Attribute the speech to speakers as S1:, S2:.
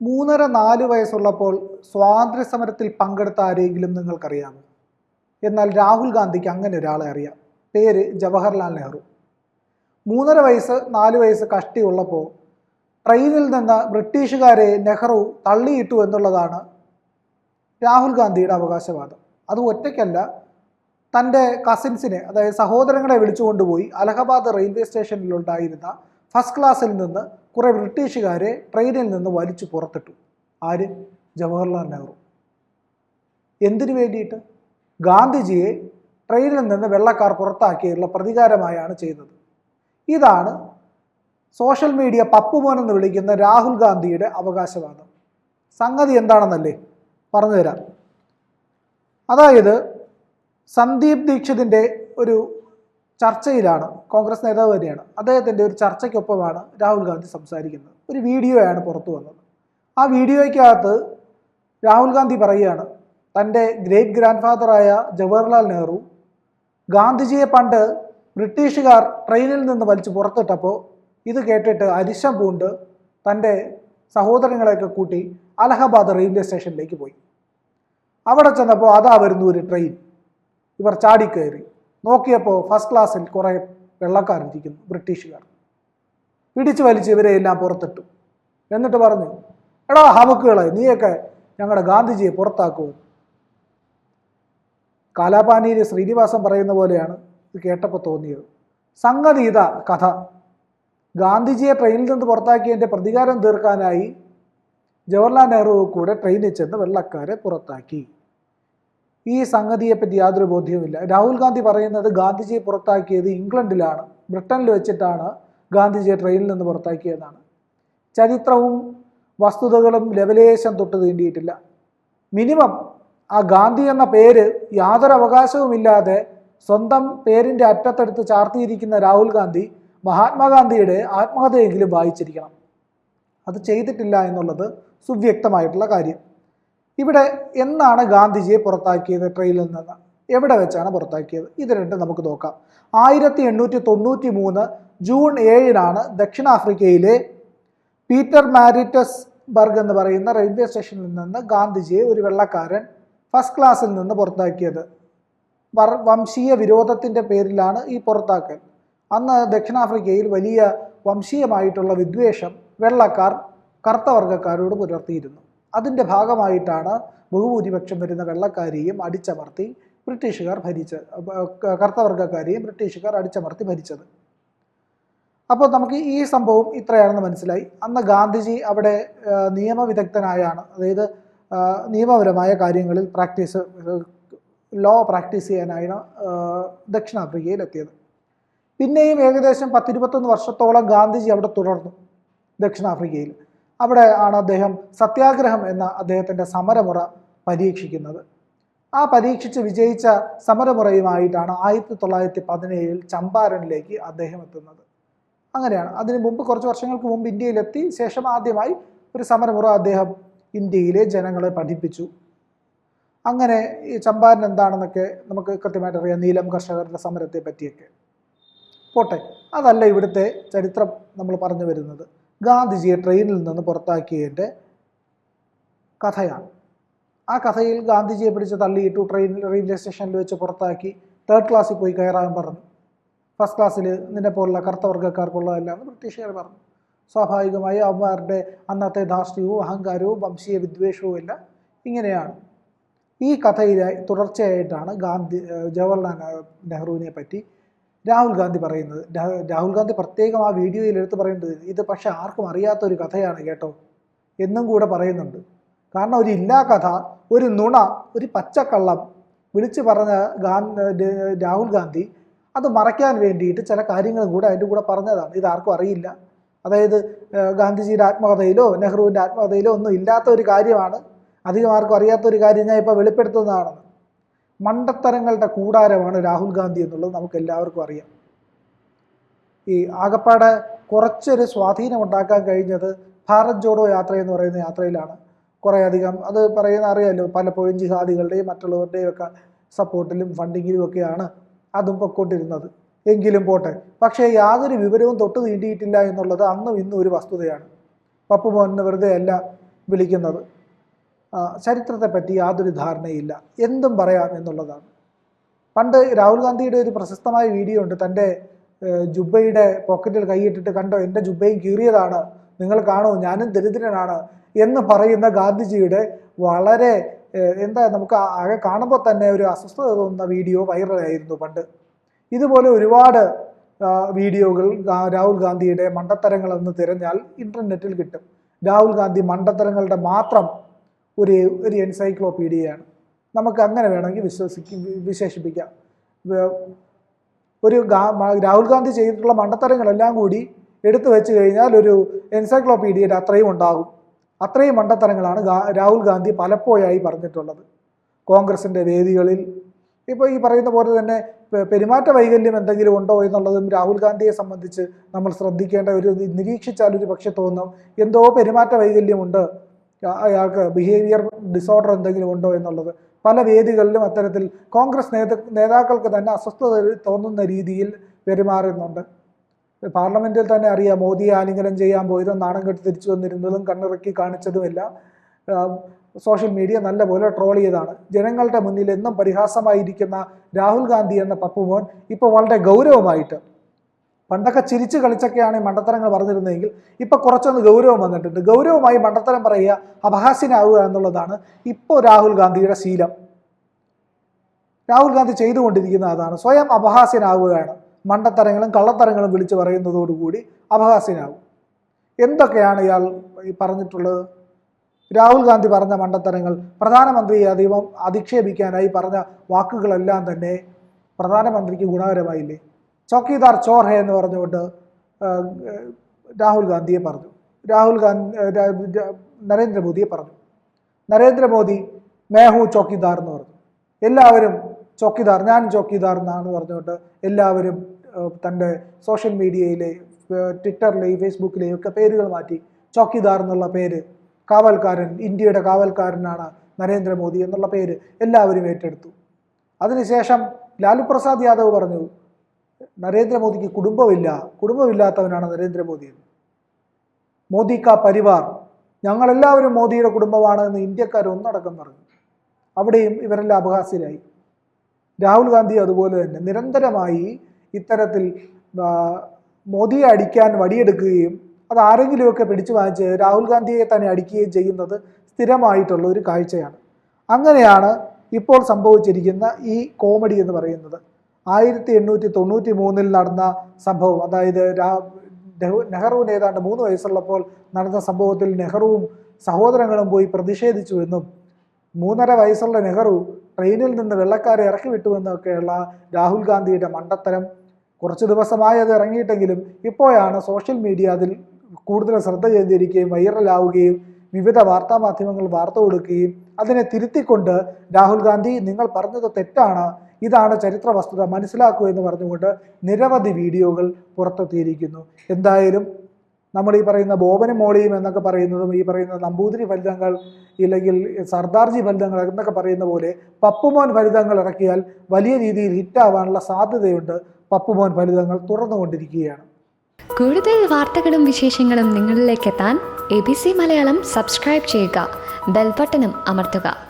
S1: മൂന്നര നാല് വയസ്സുള്ളപ്പോൾ സ്വാതന്ത്ര്യ സമരത്തിൽ പങ്കെടുത്ത ആരെങ്കിലും നിങ്ങൾക്കറിയാമോ? എന്നാൽ രാഹുൽ ഗാന്ധിക്ക് അങ്ങനെ ഒരാളെ അറിയാം. പേര് ജവഹർലാൽ നെഹ്റു. മൂന്നര വയസ്സ് നാല് വയസ്സ് കഷ്ടിയുള്ളപ്പോൾ ട്രെയിനിൽ നിന്ന് ബ്രിട്ടീഷുകാരെ നെഹ്റു തള്ളിയിട്ടു എന്നുള്ളതാണ് രാഹുൽ ഗാന്ധിയുടെ അവകാശവാദം. അത് ഒറ്റയ്ക്കല്ല തന്റെ കസിൻസിനെ അതായത് സഹോദരങ്ങളെ വിളിച്ചുകൊണ്ടുപോയി അലഹബാദ് റെയിൽവേ സ്റ്റേഷനിലുണ്ടായിരുന്ന ഫസ്റ്റ് ക്ലാസ്സിൽ നിന്ന് കുറേ ബ്രിട്ടീഷുകാരെ ട്രെയിനിൽ നിന്ന് വലിച്ചു പുറത്തിട്ടു. ആര്? ജവഹർലാൽ നെഹ്റു. എന്തിനു വേണ്ടിയിട്ട്? ഗാന്ധിജിയെ ട്രെയിനിൽ നിന്ന് വെള്ളക്കാർ പുറത്താക്കിയുള്ള പ്രതികാരമായാണ് ചെയ്തത്. ഇതാണ് സോഷ്യൽ മീഡിയ പപ്പുമോൻ എന്ന് വിളിക്കുന്ന രാഹുൽ ഗാന്ധിയുടെ അവകാശവാദം. സംഗതി എന്താണെന്നല്ലേ പറഞ്ഞുതരാം. അതായത് സന്ദീപ് ദീക്ഷിതിന്റെ ഒരു ചർച്ചയിലാണ്. കോൺഗ്രസ് നേതാവ് തന്നെയാണ്. അദ്ദേഹത്തിന്റെ ഒരു ചർച്ചയ്ക്കൊപ്പമാണ് രാഹുൽ ഗാന്ധി സംസാരിക്കുന്നത്. ഒരു വീഡിയോയാണ് പുറത്തു വന്നത്. ആ വീഡിയോയ്ക്കകത്ത് രാഹുൽ ഗാന്ധി പറയുകയാണ് തന്റെ ഗ്രേറ്റ് ഗ്രാൻഡ് ഫാദറായ ജവഹർലാൽ നെഹ്റു ഗാന്ധിജിയെ പണ്ട് ബ്രിട്ടീഷുകാർ ട്രെയിനിൽ നിന്ന് വലിച്ചു പുറത്തിട്ടപ്പോൾ ഇത് കേട്ടിട്ട് അരിശം പൂണ്ട് തന്റെ സഹോദരങ്ങളെയൊക്കെ കൂട്ടി അലഹബാദ് റെയിൽവേ സ്റ്റേഷനിലേക്ക് പോയി. അവിടെ ചെന്നപ്പോൾ അതാ വരുന്നു ഒരു ട്രെയിൻ. ഇവർ ചാടിക്കയറി നോക്കിയപ്പോൾ ഫസ്റ്റ് ക്ലാസ്സിൽ കുറേ വെള്ളക്കാരിരിക്കുന്നു ബ്രിട്ടീഷുകാർ. പിടിച്ചു വലിച്ച് ഇവരെ എല്ലാം പുറത്തിട്ടു. എന്നിട്ട് പറഞ്ഞു എടാ ഹവക്കുകളെ നീയൊക്കെ ഞങ്ങളുടെ ഗാന്ധിജിയെ പുറത്താക്കൂ കാലാപാനിയിൽ ശ്രീനിവാസൻ പറയുന്ന പോലെയാണ് ഇത് കേട്ടപ്പോൾ തോന്നിയത്. സംഗതി ഇതാ കഥ. ഗാന്ധിജിയെ ട്രെയിനിൽ നിന്ന് പുറത്താക്കിയതിന്റെ പ്രതികാരം തീർക്കാനായി ജവഹർലാൽ നെഹ്റു കൂടെ ട്രെയിനിൽ ചെന്ന് വെള്ളക്കാരെ പുറത്താക്കി. ഈ സംഗതിയെപ്പറ്റി യാതൊരു ബോധ്യവുമില്ല. രാഹുൽ ഗാന്ധി പറയുന്നത് ഗാന്ധിജിയെ പുറത്താക്കിയത് ഇംഗ്ലണ്ടിലാണ്. ബ്രിട്ടനിൽ വെച്ചിട്ടാണ് ഗാന്ധിജിയെ ട്രെയിനിൽ നിന്ന് പുറത്താക്കിയതെന്നാണ് ചരിത്രവും വസ്തുതകളും ലെവലേശം തൊട്ട് തീണ്ടിയിട്ടില്ല മിനിമം ആ ഗാന്ധി എന്ന പേര് യാതൊരു അവകാശവുമില്ലാതെ സ്വന്തം പേരിന്റെ അറ്റത്തെടുത്ത് ചാർത്തിയിരിക്കുന്ന രാഹുൽ ഗാന്ധി മഹാത്മാഗാന്ധിയുടെ ആത്മകഥയെങ്കിലും വായിച്ചിരിക്കണം. അത് ചെയ്തിട്ടില്ല എന്നുള്ളത് സുവ്യക്തമായിട്ടുള്ള കാര്യം. ഇവിടെ എന്നാണ് ഗാന്ധിജിയെ പുറത്താക്കിയത് ട്രെയിനിൽ നിന്ന്? എവിടെ വെച്ചാണ് പുറത്താക്കിയത്? ഇത് രണ്ടും നമുക്ക് നോക്കാം. ആയിരത്തി എണ്ണൂറ്റി തൊണ്ണൂറ്റി മൂന്ന് ജൂൺ ഏഴിനാണ് ദക്ഷിണാഫ്രിക്കയിലെ പീറ്റർ മാരിറ്റസ് ബർഗ് എന്ന് പറയുന്ന റെയിൽവേ സ്റ്റേഷനിൽ നിന്ന് ഗാന്ധിജിയെ ഒരു വെള്ളക്കാരൻ ഫസ്റ്റ് ക്ലാസ്സിൽ നിന്ന് പുറത്താക്കിയത്. വംശീയ വിരോധത്തിന്റെ പേരിലാണ് ഈ പുറത്താക്കൽ. അന്ന് ദക്ഷിണാഫ്രിക്കയിൽ വലിയ വംശീയമായിട്ടുള്ള വിദ്വേഷം വെള്ളക്കാർ കറുത്ത വർഗക്കാരോട് പുലർത്തിയിരുന്നു. അതിന്റെ ഭാഗമായിട്ടാണ് ബഹുഭൂരിപക്ഷം വരുന്ന വെള്ളക്കാരെയും അടിച്ചമർത്തി ബ്രിട്ടീഷുകാർ ഭരിച്ച കർത്തവർഗക്കാരെയും ബ്രിട്ടീഷുകാർ അടിച്ചമർത്തി ഭരിച്ചത്. അപ്പോൾ നമുക്ക് ഈ സംഭവം ഇത്രയാണെന്ന് മനസ്സിലായി. അന്ന് ഗാന്ധിജി അവിടെ നിയമവിദഗ്ധനായാണ്. അതായത് നിയമപരമായ കാര്യങ്ങളിൽ പ്രാക്ടീസ് ലോ പ്രാക്ടീസ് ചെയ്യാനാണ് ദക്ഷിണാഫ്രിക്കയിലെത്തിയത്. പിന്നെയും ഏകദേശം പത്തിരുപത്തൊന്ന് വർഷത്തോളം ഗാന്ധിജി അവിടെ തുടർന്നു ദക്ഷിണാഫ്രിക്കയിൽ. അവിടെ ആണ് അദ്ദേഹം സത്യാഗ്രഹം എന്ന അദ്ദേഹത്തിന്റെ സമരമുറ പരീക്ഷിക്കുന്നത്. ആ പരീക്ഷിച്ച് വിജയിച്ച സമരമുറയുമായിട്ടാണ് ആയിരത്തി തൊള്ളായിരത്തി പതിനേഴിൽ ചമ്പാരനിലേക്ക് അദ്ദേഹം എത്തുന്നത്. അങ്ങനെയാണ്. അതിന് മുമ്പ് കുറച്ച് വർഷങ്ങൾക്ക് മുമ്പ് ഇന്ത്യയിലെത്തി ശേഷം ആദ്യമായി ഒരു സമരമുറ അദ്ദേഹം ഇന്ത്യയിലെ ജനങ്ങളെ പഠിപ്പിച്ചു. അങ്ങനെ ഈ ചമ്പാരൻ എന്താണെന്നൊക്കെ നമുക്ക് കൃത്യമായിട്ട് അറിയാം. നീലം കർഷകരുടെ സമരത്തെ പറ്റിയൊക്കെ. പോട്ടെ അതല്ല ഇവിടുത്തെ ചരിത്രം നമ്മൾ പറഞ്ഞു വരുന്നത്. ഗാന്ധിജിയെ ട്രെയിനിൽ നിന്ന് പുറത്താക്കിയതിന്റെ കഥയാണ്. ആ കഥയിൽ ഗാന്ധിജിയെ പിടിച്ച് തള്ളിയിട്ടു ട്രെയിൻ റെയിൽവേ സ്റ്റേഷനിൽ വെച്ച് പുറത്താക്കി തേർഡ് ക്ലാസ്സിൽ പോയി കയറാൻ പറഞ്ഞു. ഫസ്റ്റ് ക്ലാസ്സിൽ നിന്നെ പോലുള്ള കറുത്ത വർഗക്കാർക്കുള്ളതല്ല എന്ന് ബ്രിട്ടീഷുകാർ പറഞ്ഞു. സ്വാഭാവികമായി അവന്മാരുടെ അന്നത്തെ ധാർഷ്ട്യവും അഹങ്കാരവും വംശീയ വിദ്വേഷവും എല്ലാം ഇങ്ങനെയാണ്. ഈ കഥയിലായി തുടർച്ചയായിട്ടാണ് ഗാന്ധി ജവഹർലാൽ നെഹ്റുവിനെ പറ്റി രാഹുൽ ഗാന്ധി പറയുന്നത്. രാഹുൽ ഗാന്ധി പ്രത്യേകം ആ വീഡിയോയിൽ എടുത്ത് പറയുന്നത് ഇത് പക്ഷെ ആർക്കും അറിയാത്ത ഒരു കഥയാണ് കേട്ടോ എന്നും കൂടെ പറയുന്നുണ്ട്. കാരണം ഒരു ഇല്ലാ കഥ ഒരു നുണ ഒരു പച്ചക്കള്ളം വിളിച്ചു പറഞ്ഞ ഗാന്ധി രാഹുൽ ഗാന്ധി അത് മറയ്ക്കാൻ വേണ്ടിയിട്ട് ചില കാര്യങ്ങളും കൂടെ അതിന്റെ കൂടെ പറഞ്ഞതാണ്. ഇത് ആർക്കും അറിയില്ല. അതായത് ഗാന്ധിജിയുടെ ആത്മകഥയിലോ നെഹ്റുവിന്റെ ആത്മകഥയിലോ ഒന്നും ഇല്ലാത്ത ഒരു കാര്യമാണ്. അധികം ആർക്കും അറിയാത്ത ഒരു കാര്യം ഞാൻ ഇപ്പോൾ വെളിപ്പെടുത്തുന്നതാണെന്ന്. മണ്ടത്തരങ്ങളുടെ കൂടാരമാണ് രാഹുൽ ഗാന്ധി എന്നുള്ളത് നമുക്ക് എല്ലാവർക്കും അറിയാം. ഈ ആകപ്പാടെ കുറച്ചൊരു സ്വാധീനം ഉണ്ടാക്കാൻ കഴിഞ്ഞത് ഭാരത് ജോഡോ യാത്ര എന്ന് പറയുന്ന യാത്രയിലാണ്. കുറേയധികം അത് പറയുന്ന അറിയാമല്ലോ പലപ്പോഴും ജിഹാദികളുടെയും മറ്റുള്ളവരുടെയും ഒക്കെ സപ്പോർട്ടിലും ഫണ്ടിങ്ങിലും ഒക്കെയാണ് അതും പൊക്കോണ്ടിരുന്നത്. എങ്കിലും പോട്ടെ പക്ഷേ യാതൊരു വിവരവും തൊട്ട് തീണ്ടിയിട്ടില്ല എന്നുള്ളത് അന്നും ഇന്നും ഒരു വസ്തുതയാണ്. പപ്പു മോഹൻ വെറുതെ അല്ല വിളിക്കുന്നത്. ചരിത്രത്തെപ്പറ്റി യാതൊരു ധാരണയില്ല. എന്തും പറയാം എന്നുള്ളതാണ്. പണ്ട് രാഹുൽ ഗാന്ധിയുടെ ഒരു പ്രശസ്തമായ വീഡിയോ ഉണ്ട്. തന്റെ ജുബയുടെ പോക്കറ്റിൽ കൈയിട്ടിട്ട് കണ്ടോ? എന്റെ ജുബയും കീറിയതാണ്. നിങ്ങൾ കാണോ ഞാനും ദരിദ്രനാണ് എന്ന് പറയുന്ന ഗാന്ധിജിയുടെ വളരെ എന്താ നമുക്ക് ആകെ കാണുമ്പോൾ തന്നെ ഒരു അസ്വസ്ഥത തോന്നുന്ന വീഡിയോ വൈറലായിരുന്നു പണ്ട്. ഇതുപോലെ ഒരുപാട് വീഡിയോകൾ രാഹുൽ ഗാന്ധിയുടെ മണ്ടത്തരങ്ങളെന്ന് തിരഞ്ഞാൽ ഇന്റർനെറ്റിൽ കിട്ടും. രാഹുൽ ഗാന്ധി മണ്ടത്തരങ്ങളുടെ മാത്രം ഒരു ഒരു എൻസൈക്ലോപീഡിയയാണ്. നമുക്ക് അങ്ങനെ വേണമെങ്കിൽ വിശ്വസിക്കും വിശേഷിപ്പിക്കാം. ഒരു രാഹുൽ ഗാന്ധി ചെയ്തിട്ടുള്ള മണ്ടത്തരങ്ങളെല്ലാം കൂടി എടുത്തു വെച്ച് കഴിഞ്ഞാൽ ഒരു എൻസൈക്ലോപീഡിയയുടെ അത്രയും ഉണ്ടാകും. അത്രയും മണ്ടത്തരങ്ങളാണ് രാഹുൽ ഗാന്ധി പലപ്പോഴായി പറഞ്ഞിട്ടുള്ളത്. കോൺഗ്രസിന്റെ വേദികളിൽ. ഇപ്പോൾ ഈ പറയുന്ന പോലെ തന്നെ പെരുമാറ്റ വൈകല്യം എന്തെങ്കിലും ഉണ്ടോ എന്നുള്ളതും രാഹുൽ ഗാന്ധിയെ സംബന്ധിച്ച് നമ്മൾ ശ്രദ്ധിക്കേണ്ട ഒരു നിരീക്ഷിച്ചാൽ ഒരു പക്ഷെ തോന്നും എന്തോ പെരുമാറ്റ വൈകല്യമുണ്ട് അയാൾക്ക് ബിഹേവിയർ ഡിസോർഡർ എന്തെങ്കിലും ഉണ്ടോ എന്നുള്ളത്. പല വേദികളിലും അത്തരത്തിൽ കോൺഗ്രസ് നേത നേതാക്കൾക്ക് തന്നെ അസ്വസ്ഥത തോന്നുന്ന രീതിയിൽ പെരുമാറുന്നുണ്ട്. പാർലമെന്റിൽ തന്നെ അറിയാം മോദിയെ ആലിംഗനം ചെയ്യാൻ പോയതും നാണം കെട്ടി തിരിച്ചു വന്നിരുന്നതും കണ്ണിറക്കി കാണിച്ചതുമെല്ലാം സോഷ്യൽ മീഡിയ നല്ലപോലെ ട്രോൾ ചെയ്താണ്. ജനങ്ങളുടെ മുന്നിൽ എന്നും പരിഹാസമായിരിക്കുന്ന രാഹുൽ ഗാന്ധി എന്ന പപ്പുമോൻ ഇപ്പോൾ വളരെ ഗൗരവമായിട്ട് പണ്ടൊക്കെ ചിരിച്ച് കളിച്ചൊക്കെയാണ് ഈ മണ്ടത്തരങ്ങൾ പറഞ്ഞിരുന്നതെങ്കിൽ ഇപ്പോൾ കുറച്ചൊന്ന് ഗൗരവം വന്നിട്ടുണ്ട്. ഗൗരവമായി മണ്ടത്തരം പറയുക അപഹാസ്യനാവുക എന്നുള്ളതാണ് ഇപ്പോൾ രാഹുൽ ഗാന്ധിയുടെ ശീലം. രാഹുൽ ഗാന്ധി ചെയ്തുകൊണ്ടിരിക്കുന്ന അതാണ്. സ്വയം അപഹാസ്യനാവുകയാണ്. മണ്ടത്തരങ്ങളും കള്ളത്തരങ്ങളും വിളിച്ചു പറയുന്നതോടുകൂടി അപഹാസ്യനാവും. എന്തൊക്കെയാണ് ഇയാൾ ഈ പറഞ്ഞിട്ടുള്ളത്? രാഹുൽ ഗാന്ധി പറഞ്ഞ മണ്ടത്തരങ്ങൾ പ്രധാനമന്ത്രിയെ അധികം അധിക്ഷേപിക്കാനായി പറഞ്ഞ വാക്കുകളെല്ലാം തന്നെ പ്രധാനമന്ത്രിക്ക് ഗുണകരമായില്ലേ? ചൗക്കീദാർ ചോർ ഹെ എന്ന് പറഞ്ഞുകൊണ്ട് രാഹുൽ ഗാന്ധിയെ പറഞ്ഞു. രാഹുൽ ഗാന്ധി നരേന്ദ്രമോദിയെ പറഞ്ഞു. നരേന്ദ്രമോദി മേഹു ചോക്കിദാർ എന്ന് പറഞ്ഞു. എല്ലാവരും ചോക്കിദാർ ഞാൻ ചോക്കിദാർ എന്നാണ് പറഞ്ഞുകൊണ്ട് എല്ലാവരും തന്റെ സോഷ്യൽ മീഡിയയിലെ ട്വിറ്ററിലെയും ഫേസ്ബുക്കിലെയും ഒക്കെ പേരുകൾ മാറ്റി ചോക്കിദാർ എന്നുള്ള പേര് കാവൽക്കാരൻ ഇന്ത്യയുടെ കാവൽക്കാരനാണ് നരേന്ദ്രമോദി എന്നുള്ള പേര് എല്ലാവരും ഏറ്റെടുത്തു. അതിനുശേഷം ലാലു പ്രസാദ് യാദവ് പറഞ്ഞു നരേന്ദ്രമോദിക്ക് കുടുംബമില്ല. കുടുംബമില്ലാത്തവനാണ് നരേന്ദ്രമോദി. എന്ന് മോദി കാ പരിവാർ. ഞങ്ങളെല്ലാവരും മോദിയുടെ കുടുംബമാണ് എന്ന് ഇന്ത്യക്കാർ ഒന്നടക്കം പറഞ്ഞു. അവിടെയും ഇവരെല്ലാം അപഹാസ്യരായി. രാഹുൽ ഗാന്ധി അതുപോലെ തന്നെ. നിരന്തരമായി ഇത്തരത്തിൽ മോദിയെ അടിക്കാൻ വടിയെടുക്കുകയും അത് ആരെങ്കിലുമൊക്കെ പിടിച്ചു വാങ്ങിച്ച് രാഹുൽ ഗാന്ധിയെ തന്നെ അടിക്കുകയും ചെയ്യുന്നത് സ്ഥിരമായിട്ടുള്ള ഒരു കാഴ്ചയാണ്. അങ്ങനെയാണ് ഇപ്പോൾ സംഭവിച്ചിരിക്കുന്ന ഈ കോമഡി എന്ന് പറയുന്നത്. ആയിരത്തി എണ്ണൂറ്റി തൊണ്ണൂറ്റി മൂന്നിൽ നടന്ന സംഭവം. അതായത് നെഹ്റുവിന് ഏതാണ്ട് മൂന്ന് വയസ്സുള്ളപ്പോൾ നടന്ന സംഭവത്തിൽ നെഹ്റുവും സഹോദരങ്ങളും പോയി പ്രതിഷേധിച്ചു എന്നും മൂന്നര വയസ്സുള്ള നെഹ്റു ട്രെയിനിൽ നിന്ന് വെള്ളക്കാരെ ഇറക്കി വിട്ടുവെന്നൊക്കെയുള്ള രാഹുൽ ഗാന്ധിയുടെ മണ്ടത്തരം. കുറച്ച് ദിവസമായി അത് ഇറങ്ങിയിട്ടെങ്കിലും ഇപ്പോഴാണ് സോഷ്യൽ മീഡിയ അതിൽ കൂടുതൽ ശ്രദ്ധ കേന്ദ്രീകരിക്കുകയും വൈറലാവുകയും വിവിധ വാർത്താ മാധ്യമങ്ങൾ വാർത്ത കൊടുക്കുകയും അതിനെ തിരുത്തിക്കൊണ്ട് രാഹുൽ ഗാന്ധി നിങ്ങൾ പറഞ്ഞത് തെറ്റാണ്. ഇതാണ് ചരിത്ര വസ്തുത മനസ്സിലാക്കൂ എന്ന് പറഞ്ഞുകൊണ്ട് നിരവധി വീഡിയോകൾ പുറത്തെത്തിയിരിക്കുന്നു. എന്തായാലും നമ്മൾ ഈ പറയുന്ന ബോബനും മോളിയും എന്നൊക്കെ പറയുന്നതും ഈ പറയുന്ന നമ്പൂതിരി ഫലിതങ്ങൾ ഇല്ലെങ്കിൽ സർദാർജി ഫലിതങ്ങൾ എന്നൊക്കെ പറയുന്ന പോലെ പപ്പുമോൻ ഫലിതങ്ങൾ ഇറക്കിയാൽ വലിയ രീതിയിൽ ഹിറ്റാവാനുള്ള സാധ്യതയുണ്ട് പപ്പുമോൻ ഫലിതങ്ങൾ തുറന്നുകൊണ്ടിരിക്കുകയാണ്
S2: കൂടുതൽ വാർത്തകളും വിശേഷങ്ങളും നിങ്ങളിലേക്ക് എത്താൻ A B C Malayalam subscribe ചെയ്യുക ബെൽബട്ടനും അമർത്തുക.